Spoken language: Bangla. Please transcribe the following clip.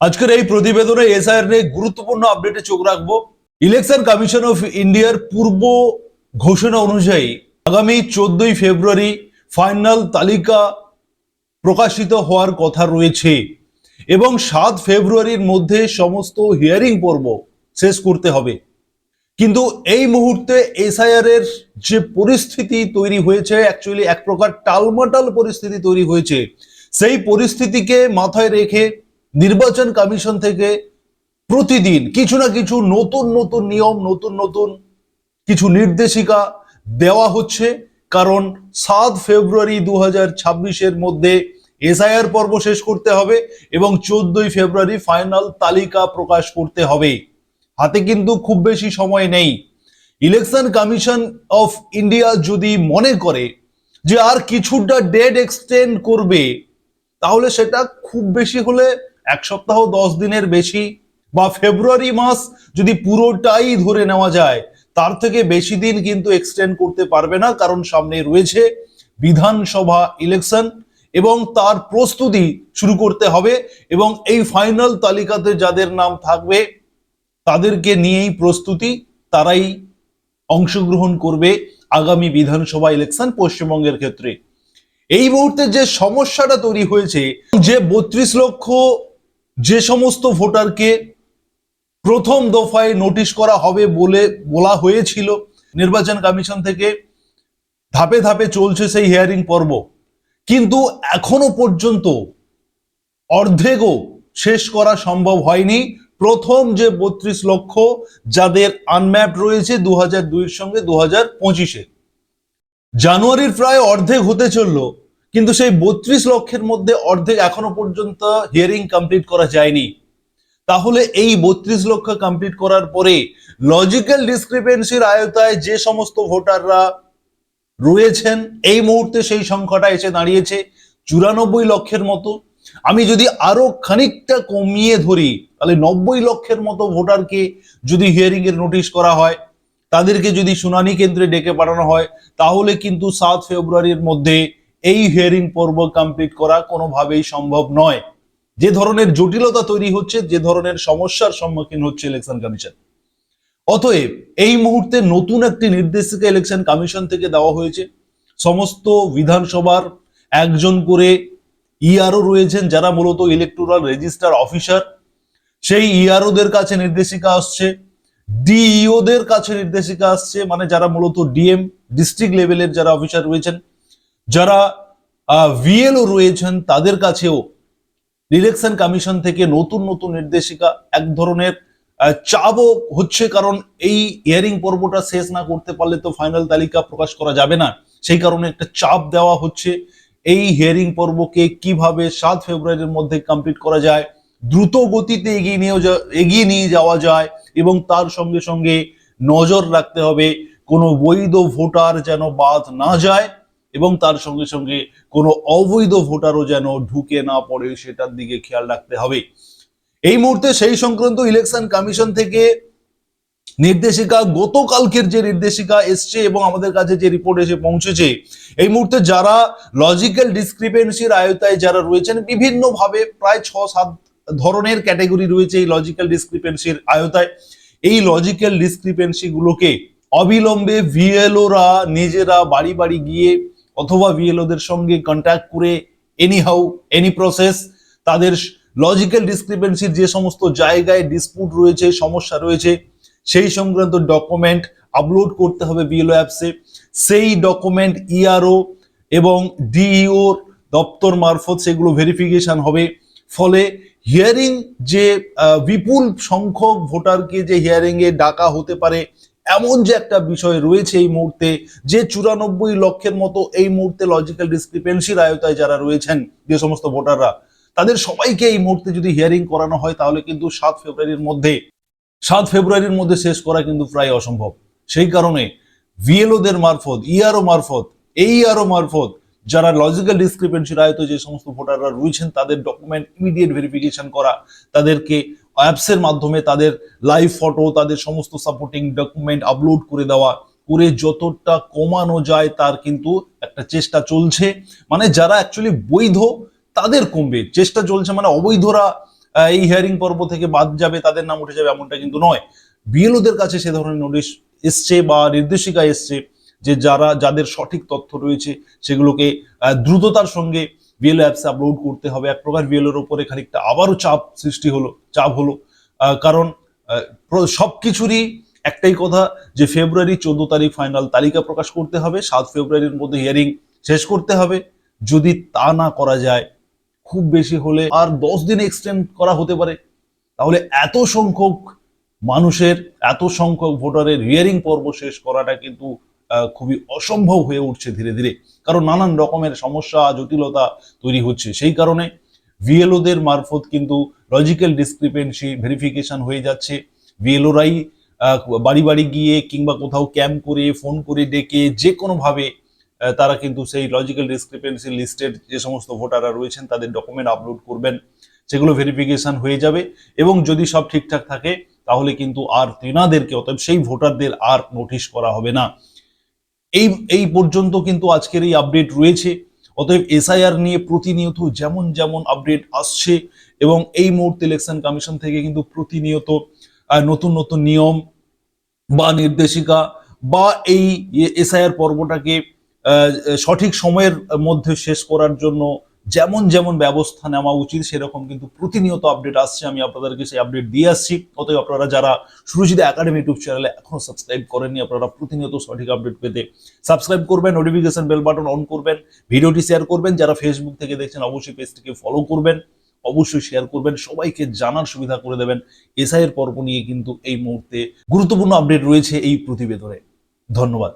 আজকের এই প্রতিবেদনে এসআইআর নিয়ে গুরুত্বপূর্ণ আপডেটে চোখ রাখব। ইলেকশন কমিশন অফ ইন্ডিয়ার পূর্ব ঘোষণা অনুযায়ী আগামী চোদ্দই ফেব্রুয়ারি ফাইনাল তালিকা প্রকাশিত হওয়ার কথা রয়েছে এবং সাত ফেব্রুয়ারির মধ্যে সমস্ত হিয়ারিং পর্ব শেষ করতে হবে। কিন্তু এই মুহূর্তে এসআইআর এর যে পরিস্থিতি তৈরি হয়েছে অ্যাকচুয়ালি এক প্রকার টালমাটাল পরিস্থিতি তৈরি হয়েছে। সেই পরিস্থিতিকে মাথায় রেখে নির্বাচন কমিশন থেকে প্রতিদিন কিছু না কিছু নতুন নতুন নিয়ম, নতুন নতুন কিছু নির্দেশিকা দেওয়া হচ্ছে। কারণ সাত ফেব্রুয়ারি দু হাজার ছাব্বিশের মধ্যে এসআইআর পর্ব শেষ করতে হবে এবং চোদ্দই ফেব্রুয়ারি ফাইনাল তালিকা প্রকাশ করতে হবে। হাতে কিন্তু খুব বেশি সময় নেই। ইলেকশন কমিশন অফ ইন্ডিয়া যদি মনে করে যে আর কিছুটা ডেট এক্সটেন্ড করবে, তাহলে সেটা খুব বেশি হলে এক সপ্তাহ দশ দিনের বেশি বা ফেব্রুয়ারি মাস যদি পুরোটাই ধরে নেওয়া যায়, তার থেকে বেশি দিন কিন্তু এক্সটেন্ড করতে পারবে না, কারণ সামনে রয়েছে বিধানসভা ইলেকশন এবং তার প্রস্তুতি শুরু করতে হবে এবং এই ফাইনাল তালিকাতে যাদের নাম থাকবে, তাদেরকে নিয়েই প্রস্তুতি, তারাই অংশগ্রহণ করবে আগামী বিধানসভা ইলেকশন পশ্চিমবঙ্গের ক্ষেত্রে। এই মুহূর্তে যে সমস্যাটা তৈরি হয়েছে, যে বত্রিশ লক্ষ যে সমস্ত ভোটারকে প্রথম দফায় নোটিশ করা হবে বলে বলা হয়েছিল, নির্বাচন কমিশন থেকে ধাপে ধাপে চলছে সেই হিয়ারিং পর্ব। কিন্তু এখনও পর্যন্ত অর্ধেকও শেষ করা সম্ভব হয়নি। প্রথম যে বত্রিশ লক্ষ যাদের আনম্যাপ রয়েছে দু হাজার দুইয়ের সঙ্গে দু হাজার পঁচিশে। জানুয়ারির প্রায় অর্ধেক হতে চলল। কিন্তু সেই বত্রিশ লক্ষের মধ্যে অর্ধেক এখনও পর্যন্ত হিয়ারিং কমপ্লিট করা যায়নি। তাহলে এই বত্রিশ লক্ষ কমপ্লিট করার পরে লজিক্যাল ডিসক্রিপেন্সির আয়তায় যে সমস্ত ভোটাররা রয়েছেন, এই মুহূর্তে সেই সংখ্যাটা এসে দাঁড়িয়েছে চুরানব্বই লক্ষের মতো। আমি যদি আরও খানিকটা কমিয়ে ধরি, তাহলে নব্বই লক্ষের মতো ভোটারকে যদি হিয়ারিং এর নোটিশ করা হয়, তাদেরকে যদি শুনানি কেন্দ্রে ডেকে পাঠানো হয়, তাহলে কিন্তু সাত ফেব্রুয়ারির মধ্যে এই হিয়ারিং পর্ব কমপ্লিট করা কোনোভাবেই সম্ভব নয়। যে ধরনের জটিলতা তৈরি হচ্ছে, যে ধরনের সমস্যার সম্মুখীন হচ্ছে ইলেকশন কমিশন অতএব এই মুহূর্তে নতুন একটি নির্দেশিকা ইলেকশন কমিশন থেকে দেওয়া হয়েছে। সমস্ত বিধানসভার একজন করে ইআরও রয়েছেন, যারা মূলত ইলেকটোরাল রেজিস্টার অফিসার সেই ইআরওদের কাছে নির্দেশিকা আসছে ডিইওদের কাছে নির্দেশিকা আসছে মানে যারা মূলত ডিএম ডিস্ট্রিক্ট লেভেলের যারা অফিসার রয়েছেন। যারা ভিএলও রয়েছেন, তাদের কাছেও ইলেকশন কমিশন থেকে নতুন নতুন নির্দেশিকা এক ধরনের চাপও হচ্ছে কারণ এই হিয়ারিং পর্বটা শেষ না করতে পারলে তো ফাইনাল তালিকা প্রকাশ করা যাবে না। সেই কারণে একটা চাপ দেওয়া হচ্ছে। এই হিয়ারিং পর্বকে কীভাবে সাত ফেব্রুয়ারির মধ্যে কমপ্লিট করা যায়, দ্রুত গতিতে এগিয়ে নিয়ে এগিয়ে নিয়ে যাওয়া যায় এবং তার সঙ্গে সঙ্গে নজর রাখতে হবে, কোনো বৈধ ভোটার যেন বাদ না যায়। এবং তার সঙ্গে সঙ্গে কোনো অবৈধ ভোটারও যেন ঢুকে না পড়ে, সেটার দিকে খেয়াল রাখতে হবে। এই মুহূর্তে সেই সংক্রান্ত ইলেকশন কমিশন থেকে নির্দেশিকা গতকালকের যে নির্দেশিকা এসছে এবং আমাদের কাছে যে রিপোর্ট এসে পৌঁছেছে, এই মুহূর্তে যারা লজিক্যাল ডিসক্রিপেন্সির আয়তায় যারা রয়েছেন, বিভিন্নভাবে প্রায় ছ সাত ধরনের ক্যাটাগরি রয়েছে এই লজিক্যাল ডিসক্রিপেন্সির আয়তায়। এই লজিক্যাল ডিসক্রিপেন্সি গুলোকে অবিলম্বে ভিএলওরা নিজেরা বাড়ি বাড়ি গিয়ে অথবা ভিএলওদের সঙ্গে কন্ট্যাক্ট করে এনি হাউ এনি প্রসেস তাদের লজিক্যাল ডিসক্রিপেন্সির যে সমস্ত জায়গায় ডিসপুট রয়েছে, সমস্যা রয়েছে, সেই সংক্রান্ত ডকুমেন্ট আপলোড করতে হবে বিএলও অ্যাপসে সেই ডকুমেন্ট ইআরও এবং ডিইও দপ্তর মারফত সেগুলো ভেরিফিকেশন হবে। ফলে হিয়ারিং যে বিপুল সংখ্যক ভোটারকে যে হিয়ারিং এ ডাকা হতে পারে এমন যে একটা বিষয় রয়েছে এই মুহূর্তে, যে চুরানব্বই লক্ষের মতো এই মুহূর্তে লজিক্যাল ডিসক্রিপেন্সির আয়তায় যারা রয়েছেন যে সমস্ত ভোটাররা, তাদের সবাইকে এই মুহূর্তে যদি হিয়ারিং করানো হয়, তাহলে কিন্তু সাত ফেব্রুয়ারির মধ্যে, সাত ফেব্রুয়ারির মধ্যে শেষ করা কিন্তু প্রায় অসম্ভব। সেই কারণে ভিএলওদের মারফত ইআরও মারফত এইআরও মারফত, যারা লজিক্যাল ডিসক্রিপেন্সির আয়ত যে সমস্ত ভোটাররা রয়েছেন, তাদের ডকুমেন্ট ইমিডিয়েট ভেরিফিকেশন করা, তাদেরকে অ্যাপসের মাধ্যমে তাদের লাইভ ফটো তাদের সমস্ত সাপোর্টিং ডকুমেন্ট আপলোড করে দেওয়া, করে যতটা কমানো যায় তার কিন্তু একটা চেষ্টা চলছে। মানে যারা অ্যাকচুয়ালি বৈধ, তাদের কমবে। চেষ্টা চলছে মানে অবৈধরা এই হিয়ারিং পর্ব থেকে বাদ যাবে, তাদের নাম উঠে যাবে এমনটা কিন্তু নয়। বিএলওদের কাছে সে ধরনের নোটিশ এসছে বা নির্দেশিকা এসছে যে যারা, যাদের সঠিক তথ্য রয়েছে, সেগুলোকে দ্রুততার সঙ্গে বিএলও অ্যাপসে আপলোড করতে হবে। এক প্রকার বিএলওর উপরে খানিকটা আবারও চাপ সৃষ্টি হলো, চাপ হলো। কারণ সব কিছুরই একটাই কথা যে ফেব্রুয়ারি চোদ্দ তারিখ ফাইনাল তালিকা প্রকাশ করতে হবে, সাত ফেব্রুয়ারির মধ্যে হিয়ারিং শেষ করতে হবে। যদি তা না করা যায়, খুব বেশি হলে আর দশ দিন এক্সটেন্ড করা হতে পারে। তাহলে এত সংখ্যক মানুষের, এত সংখ্যক ভোটারের হিয়ারিং পর্ব শেষ করাটা কিন্তু খুবই অসম্ভব হয়ে উঠছে ধীরে ধীরে। কারণ নানান রকমের সমস্যা, জটিলতা তৈরি হচ্ছে। সেই কারণে ভিএলওদের মারফত কিন্তু লজিক্যাল ডিসক্রিপেন্সি ভেরিফিকেশন হয়ে যাচ্ছে। ভিএলওরাই বাড়ি বাড়ি গিয়ে কিংবা কোথাও ক্যাম্প করে, ফোন করে ডেকে যে কোনোভাবে তারা কিন্তু সেই লজিক্যাল ডিসক্রিপেন্সি লিস্টেড যে সমস্ত ভোটাররা রয়েছেন, তাদের ডকুমেন্ট আপলোড করবেন। সেগুলো ভেরিফিকেশন হয়ে যাবে এবং যদি সব ঠিকঠাক থাকে, তাহলে কিন্তু আর তেনাদেরকে, অতএব সেই ভোটারদের আর নোটিশ করা হবে না। এই এই পর্যন্ত কিন্তু আজকের এই আপডেট রয়েছে। অতএব এসআইআর নিয়ে প্রতিনিয়ত যেমন যেমন আপডেট আসছে এবং এই মুহূর্তে ইলেকশন কমিশন থেকে কিন্তু প্রতিনিয়ত নতুন নতুন নিয়ম বা নির্দেশিকা বা এই এসআইআর পর্বটাকে সঠিক সময়ের মধ্যে শেষ করার জন্য যেমন যেমন ব্যবস্থা নেওয়া উচিত, সেরকম কিন্তু প্রতিনিয়ত আপডেট আসছে। আমি আপনাদেরকে সেই আপডেট দিয়ে আসছি। অতএব আপনারা যারা সুরজিৎ একাডেমি ইউটিউব চ্যানেলে এখনও সাবস্ক্রাইব করেননি, আপনারা প্রতিনিয়ত সঠিক আপডেট পেতে সাবস্ক্রাইব করবেন নোটিফিকেশন বেল বাটন অন করবেন, ভিডিওটি শেয়ার করবেন। যারা ফেসবুক থেকে দেখছেন, অবশ্যই পেজটিকে ফলো করবেন, অবশ্যই শেয়ার করবেন। সবাইকে জানার সুবিধা করে দেবেন। এসআই এর পর্ব নিয়ে কিন্তু এই মুহূর্তে গুরুত্বপূর্ণ আপডেট রয়েছে এই প্রতিবেদনে। ধন্যবাদ।